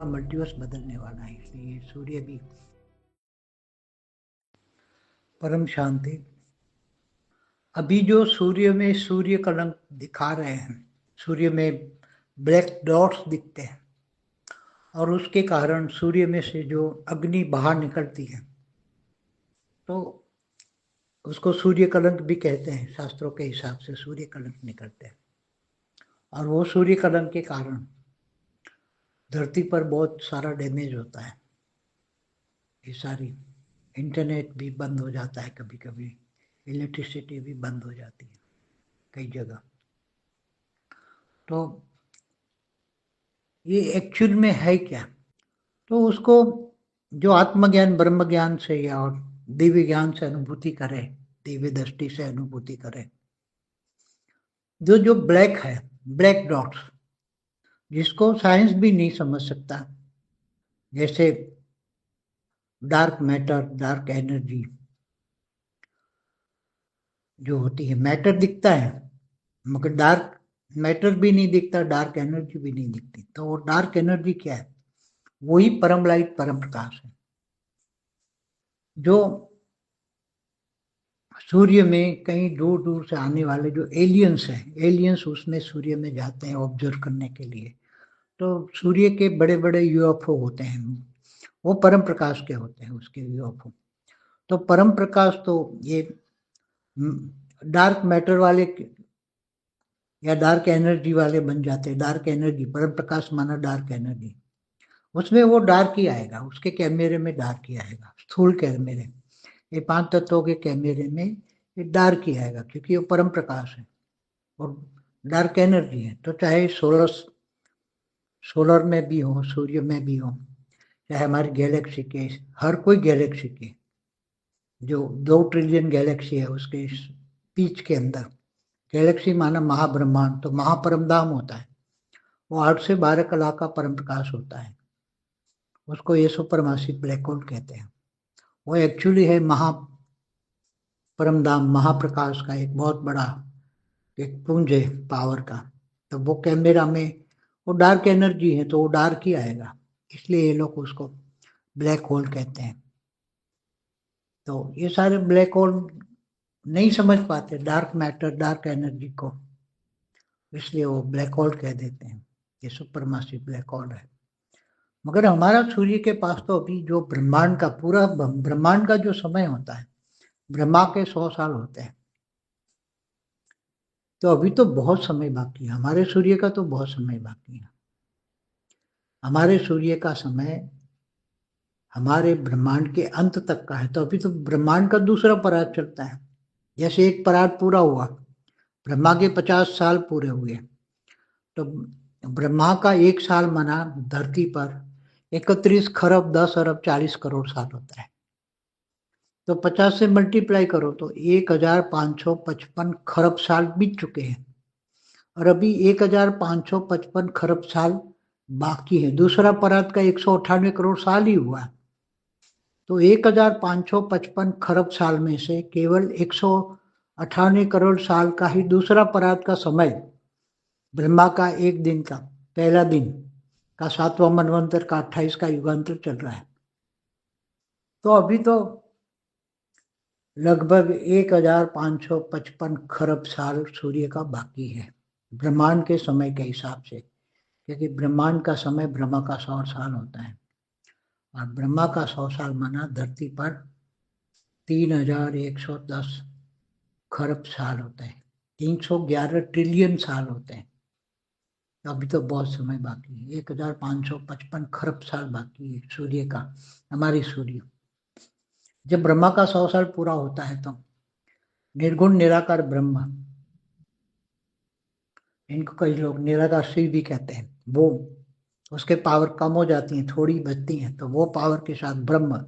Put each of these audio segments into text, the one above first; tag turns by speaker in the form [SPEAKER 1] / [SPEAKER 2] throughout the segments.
[SPEAKER 1] Multiverse बदलने वाला है, इसलिए सूर्य भी परम शांति। अभी जो सूर्य में सूर्य कलंक दिखा रहे हैं, सूर्य में ब्लैक डॉट्स दिखते हैं, और उसके कारण सूर्य में से जो अग्नि बाहर निकलती है तो उसको सूर्य कलंक भी कहते हैं, शास्त्रों के हिसाब से सूर्य कलंक निकलते हैं, और वो सूर्य कलंक के कारण धरती पर बहुत सारा डैमेज होता है। ये सारी इंटरनेट भी बंद हो जाता है कभी कभी इलेक्ट्रिसिटी भी बंद हो जाती है कई जगह। तो ये एक्चुअल में है क्या? तो उसको जो आत्मज्ञान ब्रह्म ज्ञान से या और दिव्य ज्ञान से अनुभूति करे, दिव्य दृष्टि से अनुभूति करे, जो जो ब्लैक है ब्लैक डॉट्स जिसको साइंस भी नहीं समझ सकता। जैसे डार्क मैटर डार्क एनर्जी जो होती है मैटर दिखता है, मगर डार्क मैटर भी नहीं दिखता डार्क एनर्जी भी नहीं दिखती। तो वो डार्क एनर्जी क्या है? वही परम लाइट परम प्रकाश है। जो सूर्य में कहीं दूर दूर से आने वाले जो एलियंस हैं एलियंस उसमें सूर्य में जाते हैं ऑब्ज़र्व करने के लिए। तो सूर्य के बड़े बड़े यूएफओ होते हैं, वो परम प्रकाश के होते हैं उसके यूएफओ तो परम प्रकाश तो ये डार्क मैटर वाले या डार्क एनर्जी वाले बन जाते हैं डार्क एनर्जी परम प्रकाश माना डार्क एनर्जी उसमें वो डार्क ही आएगा, उसके कैमरे में डार्क ही आएगा, स्थूल कैमरे ये पाँच तत्वों के कैमरे में ये डार्क ही आएगा, क्योंकि वो परम प्रकाश है और डार्क एनर्जी है। तो चाहे सोलर सोलर में भी हो, सूर्य में भी हो, चाहे हमारी गैलेक्सी के, हर कोई गैलेक्सी के, जो दो ट्रिलियन गैलेक्सी है उसके बीच के अंदर, गैलेक्सी माना महाब्रह्मांड तो महापरम धाम होता है। वो आठ से बारह कला का परम प्रकाश होता है। उसको ये सुपरमासी ब्लैक होल कहते हैं। वो एक्चुअली है महा परम धाम महाप्रकाश का एक बहुत बड़ा एक पुंज है पावर का। तो वो कैमरा में, वो डार्क एनर्जी है तो वो डार्क ही आएगा। इसलिए ये लोग उसको ब्लैक होल कहते हैं। तो ये सारे ब्लैक होल नहीं समझ पाते डार्क मैटर डार्क एनर्जी को। इसलिए वो ब्लैक होल कह देते हैं। ये सुपरमासी ब्लैक होल है। मगर हमारा सूर्य के पास तो अभी जो ब्रह्मांड का पूरा ब्रह्मांड का जो समय होता है, ब्रह्मा के सौ साल होते हैं। तो अभी तो बहुत समय बाकी है। हमारे सूर्य का तो बहुत समय बाकी है। हमारे सूर्य का समय हमारे ब्रह्मांड के अंत तक का है। तो अभी तो ब्रह्मांड का दूसरा पराग चलता है। जैसे एक पराग पूरा हुआ, ब्रह्मा के पचास साल पूरे हुए तो ब्रह्मा का एक साल मना धरती पर इकतीस खरब, दस अरब, चालीस करोड़ साल होता है। तो पचास से मल्टीप्लाई करो तो एक हज़ार पाँच सौ पचपन खरब साल बीत चुके हैं। और अभी एक हज़ार पाँच सौ पचपन खरब साल बाकी है। दूसरा परात का एक सौ अठानवे करोड़ साल ही हुआ। तो एक हज़ार पाँच सौ पचपन खरब साल में से केवल एक सौ अठानवे करोड़ साल का ही दूसरा परात का समय ब्रह्मा का एक दिन का, पहला दिन। का सातवां मनवंतर का अट्ठाईस का युगांतर चल रहा है। तो अभी तो लगभग एक हज़ार पाँच सौ पचपन खरब साल सूर्य का बाकी है, ब्रह्मांड के समय के हिसाब से, क्योंकि ब्रह्मांड का समय ब्रह्मा का सौ साल होता है। और ब्रह्मा का सौ साल माना धरती पर तीन हज़ार एक सौ दस खरब साल होते हैं, तीन सौ ग्यारह ट्रिलियन साल होते हैं। अभी तो बहुत समय बाकी है। एक हज़ार पाँच सौ पचपन खरब साल बाकी है सूर्य का, हमारी सूर्य। जब ब्रह्मा का सौ साल पूरा होता है तो निर्गुण, निराकार ब्रह्म, इनको कई लोग निराकार शिव भी कहते हैं। वो, उसके पावर कम हो जाती है, थोड़ी बचती हैं तो वो पावर के साथ ब्रह्म,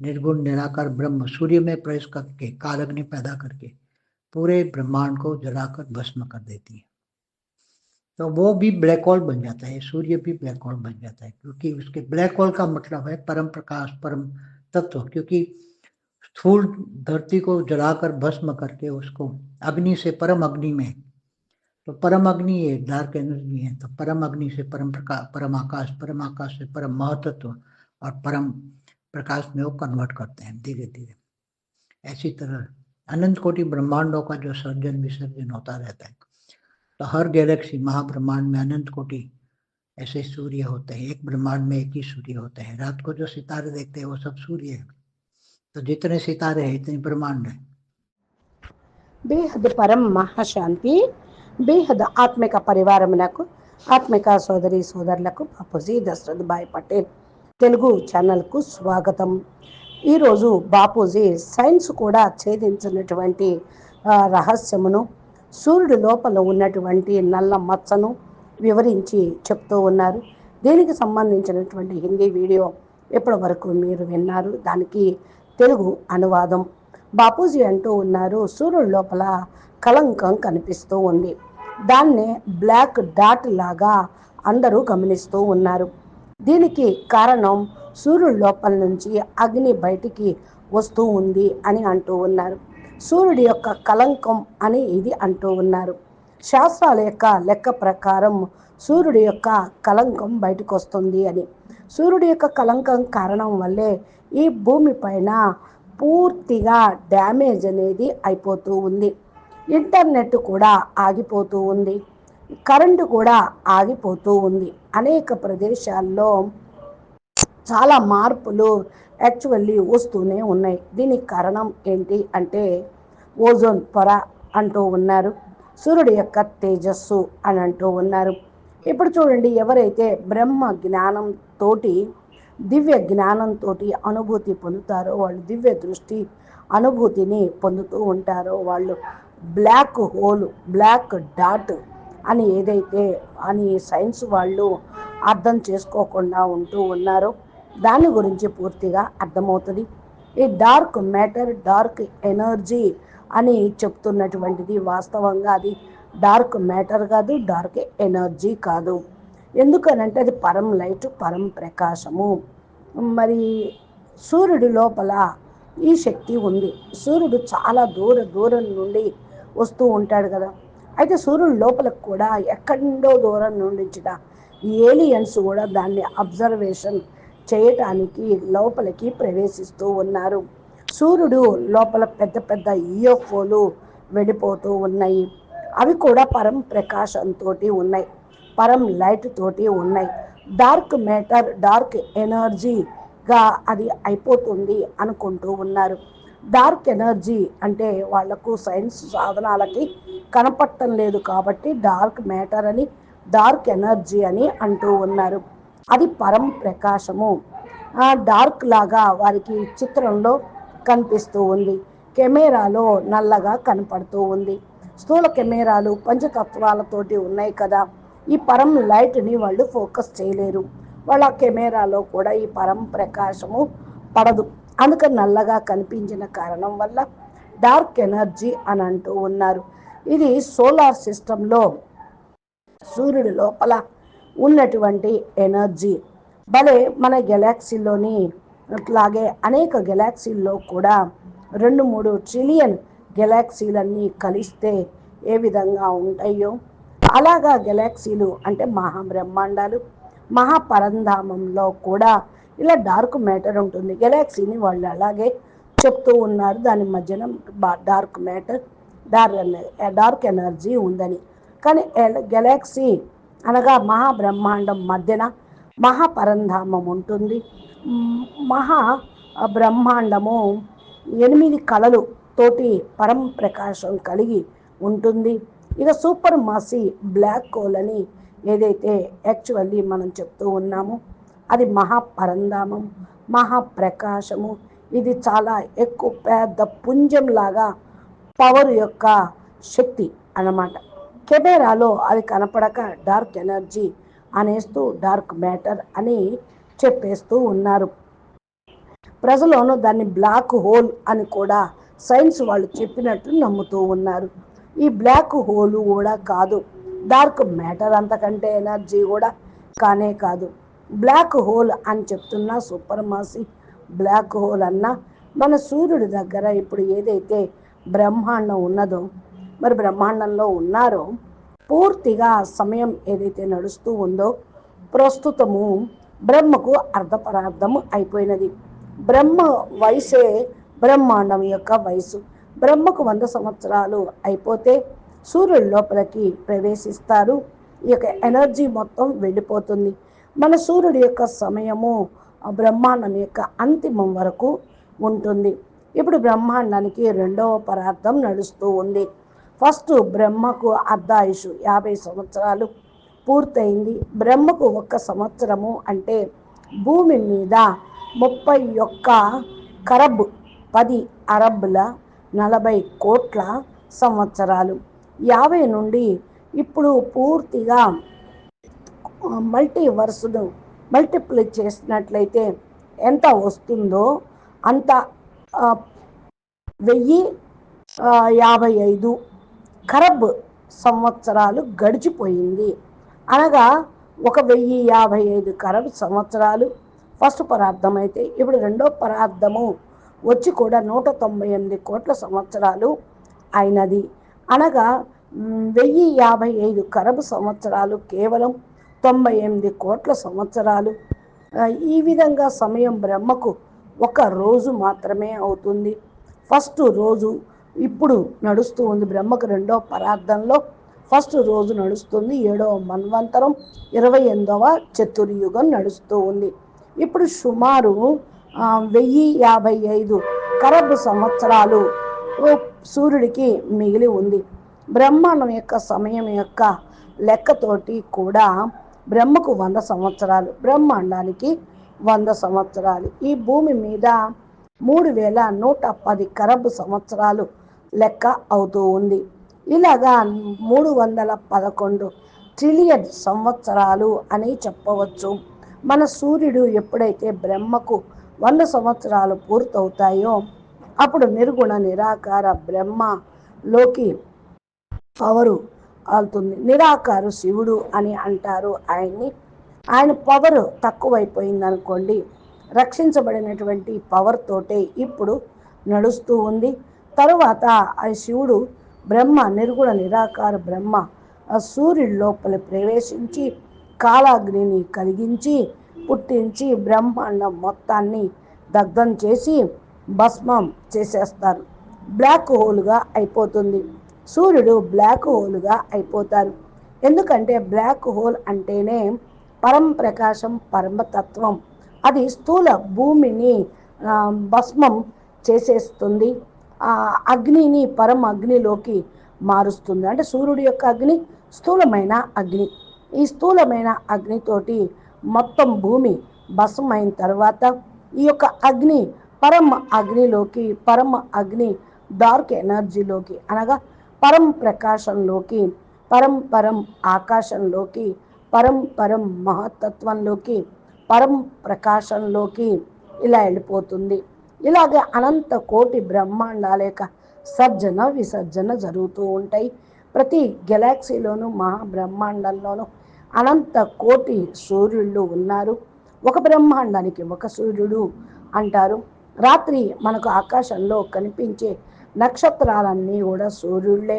[SPEAKER 1] निर्गुण, निराकार ब्रह्म, सूर्य में प्रवेश करके कालग्नि पैदा करके, पूरे ब्रह्मांड को जलाकर भस्म कर देती है। तो वो भी ब्लैक होल बन जाता है, सूर्य भी ब्लैक होल बन जाता है, क्योंकि उसके ब्लैक होल का मतलब है परम प्रकाश, परम तत्व, क्योंकि स्थूल धरती को जलाकर, भस्म करके उसको अग्नि से, परम अग्नि में तो परम अग्नि है डार्क एनर्जी है तो परम अग्नि से परम प्रकाश परम आकाश परम आकाश से परम महतत्व और परम प्रकाश में वो कन्वर्ट करते हैं धीरे धीरे ऐसी तरह अनंत कोटि ब्रह्मांडों का जो सर्जन विसर्जन होता रहता है तो हर गैलेक्सी महाब्रह्मांड में अनंत कोटि ऐसे सूर्य होते हैं एक ब्रह्मांड में एक ही सूर्य होते हैं रात को जो सितारे देखते हैं वो सब सूर्य है तो जितने सितारे हैं इतने ब्रह्मांड है
[SPEAKER 2] బేహద్ పరం మహాశాంతి బేహద్ ఆత్మిక పరివారమునకు ఆత్మిక సోదరి సోదరులకు బాపూజీ దశరథ్ భాయ్ పటేల్ తెలుగు ఛానల్కు స్వాగతం ఈరోజు బాపూజీ సైన్స్ కూడా ఛేదించినటువంటి ఆ, రహస్యమును సూర్యుడు లోపల ఉన్నటువంటి నల్ల మచ్చను వివరించి చెప్తూ ఉన్నారు. దీనికి సంబంధించినటువంటి హిందీ వీడియో ఇప్పటి వరకు మీరు విన్నారు. దానికి తెలుగు అనువాదం. బాపూజీ అంటూ ఉన్నారు సూర్యుడు లోపల కలంకం కనిపిస్తూ ఉంది. దాన్నే బ్లాక్ డాట్ లాగా అందరూ గమనిస్తూ ఉన్నారు. దీనికి కారణం సూర్యుడు లోపల నుంచి అగ్ని బయటికి వస్తూ ఉంది అని అంటూ ఉన్నారు. సూర్యుడి యొక్క కలంకం అని ఇది అంటూ ఉన్నారు. శాస్త్రాల యొక్క లెక్క ప్రకారం సూర్యుడి యొక్క కలంకం బయటకు వస్తుంది అని. సూర్యుడి యొక్క కలంకం కారణం వల్లే ఈ భూమి పైన పూర్తిగా డ్యామేజ్ అనేది అయిపోతూ ఉంది. ఇంటర్నెట్ కూడా ఆగిపోతూ ఉంది. కరెంటు కూడా ఆగిపోతూ ఉంది. అనేక ప్రదేశాల్లో చాలా మార్పులు యాక్చువల్లీ వస్తూనే ఉన్నాయి. దీనికి కారణం ఏంటి అంటే ఓజోన్ పొర అంటూ ఉన్నారు. సూర్యుడి యొక్క తేజస్సు అని అంటూ ఉన్నారు. ఇప్పుడు చూడండి ఎవరైతే బ్రహ్మ జ్ఞానంతో దివ్య జ్ఞానంతో అనుభూతి పొందుతారో వాళ్ళు దివ్య దృష్టి అనుభూతిని పొందుతూ ఉంటారో వాళ్ళు బ్లాక్ హోల్ బ్లాక్ డాట్ అని ఏదైతే అని సైన్స్ వాళ్ళు అర్థం చేసుకోకుండా ఉంటూ ఉన్నారో. దాని గురించి పూర్తిగా అర్థమవుతుంది. ఈ డార్క్ మ్యాటర్ డార్క్ ఎనర్జీ అని చెప్తున్నటువంటిది వాస్తవంగా అది డార్క్ మ్యాటర్ కాదు డార్క్ ఎనర్జీ కాదు. ఎందుకనంటే అది పరం లైట్ పరం ప్రకాశము. మరి సూర్యుడి లోపల ఈ శక్తి ఉంది. సూర్యుడు చాలా దూర దూరం నుండి వస్తూ ఉంటాడు కదా. అయితే సూర్యుడి లోపలకు కూడా ఎక్కడో దూరం నుండి ఏలియన్స్ కూడా దాన్ని అబ్జర్వేషన్ చేయటానికి లోపలికి ప్రవేశిస్తూ ఉన్నారు. సూర్యుడు లోపల పెద్ద పెద్ద ఈఎఫ్ఓలు వెళ్ళిపోతూ ఉన్నాయి. అవి కూడా పరం ప్రకాశంతో ఉన్నాయి. పరం లైట్ తోటి ఉన్నాయి. డార్క్ మ్యాటర్ డార్క్ ఎనర్జీగా అది అయిపోతుంది అనుకుంటూ ఉన్నారు. డార్క్ ఎనర్జీ అంటే వాళ్ళకు సైన్స్ సాధనాలకి కనపడటం లేదు కాబట్టి డార్క్ మ్యాటర్ అని డార్క్ ఎనర్జీ అని అంటూ ఉన్నారు. అది పరం ప్రకాశము. ఆ డార్క్ లాగా వారికి చిత్రంలో కనిపిస్తూ ఉంది. కెమెరాలో నల్లగా కనపడుతూ ఉంది. స్థూల కెమెరాలు పంచతత్వాలతోటి ఉన్నాయి కదా. ఈ పరం లైట్ని వాళ్ళు ఫోకస్ చేయలేరు. వాళ్ళ కెమెరాలో కూడా ఈ పరం ప్రకాశము పడదు. అందుకని నల్లగా కనిపించిన కారణం వల్ల డార్క్ ఎనర్జీ అని అంటూ ఉన్నారు. ఇది సోలార్ సిస్టంలో సూర్యుడి లోపల ఉన్నటువంటి ఎనర్జీ. భలే మన గెలాక్సీలోని అట్లాగే అనేక గెలాక్సీల్లో కూడా రెండు మూడు ట్రిలియన్ గెలాక్సీలన్నీ కలిస్తే ఏ విధంగా ఉంటాయో. అలాగా గెలాక్సీలు అంటే మహాబ్రహ్మాండాలు మహాపరంధామంలో కూడా ఇలా డార్క్ మ్యాటర్ ఉంటుంది. గెలాక్సీని వాళ్ళు అలాగే చెప్తూ ఉన్నారు. దాని మధ్యన dark matter dark dark energy ఉందని. కానీ గెలాక్సీ అనగా మహాబ్రహ్మాండం మధ్యన మహాపరంధామం ఉంటుంది. మహా బ్రహ్మాండము ఎనిమిది కళలు తోటి పరం ప్రకాశం కలిగి ఉంటుంది. ఇక సూపర్ మాసి బ్లాక్ హోల్ అని ఏదైతే యాక్చువల్లీ మనం చెప్తూ ఉన్నామో అది మహాపరంధామం మహాప్రకాశము. ఇది చాలా ఎక్కువ పెద్ద పుంజంలాగా పవర్ యొక్క శక్తి అన్నమాట. కెమెరాలో అది కనపడక డార్క్ ఎనర్జీ అనేస్తూ డార్క్ మ్యాటర్ అని చెప్పేస్తూ ఉన్నారు. ప్రజలను దాన్ని బ్లాక్ హోల్ అని కూడా సైన్స్ వాళ్ళు చెప్పినట్టు నమ్ముతూ ఉన్నారు. ఈ బ్లాక్ హోల్ కూడా కాదు డార్క్ మ్యాటర్ అంతకంటే ఎనర్జీ కూడా కానే కాదు. బ్లాక్ హోల్ అని చెప్తున్న సూపర్ మాసి బ్లాక్ హోల్ అన్న మన సూర్యుడి దగ్గర ఇప్పుడు ఏదైతే బ్రహ్మాండం ఉన్నదో మరి బ్రహ్మాండంలో ఉన్నారో పూర్తిగా సమయం ఏదైతే నడుస్తూ ఉందో ప్రస్తుతము బ్రహ్మకు అర్ధపరార్థము అయిపోయినది. బ్రహ్మ వయసే బ్రహ్మాండం యొక్క వయసు. బ్రహ్మకు వంద సంవత్సరాలు అయిపోతే సూర్యుడి లోపలికి ప్రవేశిస్తారు. ఈ యొక్క ఎనర్జీ మొత్తం వెళ్ళిపోతుంది. మన సూర్యుడి యొక్క సమయము ఆ బ్రహ్మాండం యొక్క అంతిమం వరకు ఉంటుంది. ఇప్పుడు బ్రహ్మాండానికి రెండవ పరార్థం నడుస్తూ ఉంది. ఫస్ట్ బ్రహ్మకు అర్ధాయుషు యాభై సంవత్సరాలు పూర్తయింది. బ్రహ్మకు ఒక్క సంవత్సరము అంటే భూమి మీద ముప్పై ఒక్క కరబ్ పది అరబ్బుల నలభై కోట్ల సంవత్సరాలు. యాభై నుండి ఇప్పుడు పూర్తిగా మల్టీవర్స్ను మల్టిప్లై చేసినట్లయితే ఎంత వస్తుందో అంత వెయ్యి యాభై ఐదు ఖరబ్ సంవత్సరాలు గడిచిపోయింది. అనగా ఒక వెయ్యి యాభై ఐదు ఖరబ్ సంవత్సరాలు. ఫస్ట్ పరార్థం అయితే ఇప్పుడు రెండో పరార్థము వచ్చి కూడా నూట తొంభై ఎనిమిది కోట్ల సంవత్సరాలు అయినది. అనగా వెయ్యి యాభై ఐదు కరబు సంవత్సరాలు కేవలం తొంభై ఎనిమిది కోట్ల సంవత్సరాలు. ఈ విధంగా సమయం బ్రహ్మకు ఒక రోజు మాత్రమే అవుతుంది. ఫస్ట్ రోజు ఇప్పుడు నడుస్తూ ఉంది బ్రహ్మకు రెండో పరార్థంలో ఫస్ట్ రోజు నడుస్తుంది ఏడవ మన్వంతరం ఇరవై ఎనిమిదవ చతుర్యుగం నడుస్తూ ఉంది. ఇప్పుడు సుమారు వెయ్యి యాభై ఐదు కరబ్ సంవత్సరాలు సూర్యుడికి మిగిలి ఉంది. బ్రహ్మాండం యొక్క సమయం యొక్క లెక్కతోటి కూడా బ్రహ్మకు వంద సంవత్సరాలు బ్రహ్మాండానికి వంద సంవత్సరాలు. ఈ భూమి మీద మూడు వేల నూట పది కరబ్ సంవత్సరాలు లెక్క అవుతూ ఉంది. ఇలాగా మూడు వందల పదకొండు ట్రిలియన్ సంవత్సరాలు అని చెప్పవచ్చు. మన సూర్యుడు ఎప్పుడైతే బ్రహ్మకు వంద సంవత్సరాలు పూర్తవుతాయో అప్పుడు నిర్గుణ నిరాకార బ్రహ్మలోకి పవరు అవుతుంది నిరాకారు శివుడు అని అంటారు ఆయన్ని. ఆయన పవర్ తక్కువైపోయింది అనుకోండి రక్షించబడినటువంటి పవర్ తోటే ఇప్పుడు నడుస్తూ ఉంది. తరువాత ఆ శివుడు బ్రహ్మ నిర్గుణ నిరాకార బ్రహ్మ ఆ సూర్యుడి లోపల ప్రవేశించి కాలాగ్నిని కలిగించి పుట్టించి బ్రహ్మాండం మొత్తాన్ని దగ్ధం చేసి భస్మం చేసేస్తారు. బ్లాక్ హోల్గా అయిపోతుంది. సూర్యుడు బ్లాక్ హోల్గా అయిపోతారు. ఎందుకంటే బ్లాక్ హోల్ అంటేనే పరం ప్రకాశం పరమతత్వం అది స్థూల భూమిని భస్మం చేసేస్తుంది. ఆ అగ్నిని పరమ అగ్నిలోకి మారుస్తుంది. అంటే సూర్యుడి యొక్క అగ్ని స్థూలమైన అగ్ని. ఈ స్థూలమైన అగ్నితోటి మొత్తం భూమి భస్మైన తర్వాత ఈ యొక్క అగ్ని పరమ అగ్నిలోకి పరమ అగ్ని డార్క్ ఎనర్జీలోకి అనగా పరం ప్రకాశంలోకి పరం పరం ఆకాశంలోకి పరం పరం మహత్తత్వంలోకి పరం ప్రకాశంలోకి ఇలా వెళ్ళిపోతుంది. ఇలాగే అనంత కోటి బ్రహ్మాండాల యొక్క సర్జన విసర్జన జరుగుతూ ఉంటాయి. ప్రతి గెలాక్సీలోనూ మహాబ్రహ్మాండంలోనూ అనంత కోటి సూర్యుళ్ళు ఉన్నారు. ఒక బ్రహ్మాండానికి ఒక సూర్యుడు అంటారు. రాత్రి మనకు ఆకాశంలో కనిపించే నక్షత్రాలన్నీ కూడా సూర్యుళ్ళే.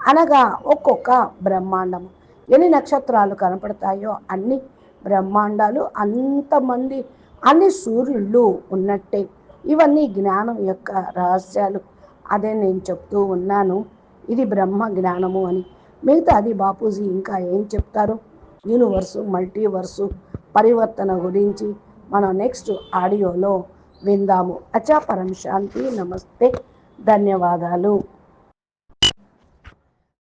[SPEAKER 2] అనగా ఒక్కొక్క బ్రహ్మాండం ఎన్ని నక్షత్రాలు కనపడతాయో అన్ని బ్రహ్మాండాలు అంతమంది అన్ని సూర్యుళ్ళు ఉన్నట్టే. ఇవన్నీ జ్ఞానం యొక్క రహస్యాలు. అదే నేను చెప్తూ ఉన్నాను. ఇది బ్రహ్మ జ్ఞానము అని. మిగతా అది బాపూజీ ఇంకా ఏం చెప్తారు? యూనివర్సు మల్టీవర్సు పరివర్తన గురించి మనం నెక్స్ట్ ఆడియోలో విందాము. అచా పరం శాంతి నమస్తే. ధన్యవాదాలు.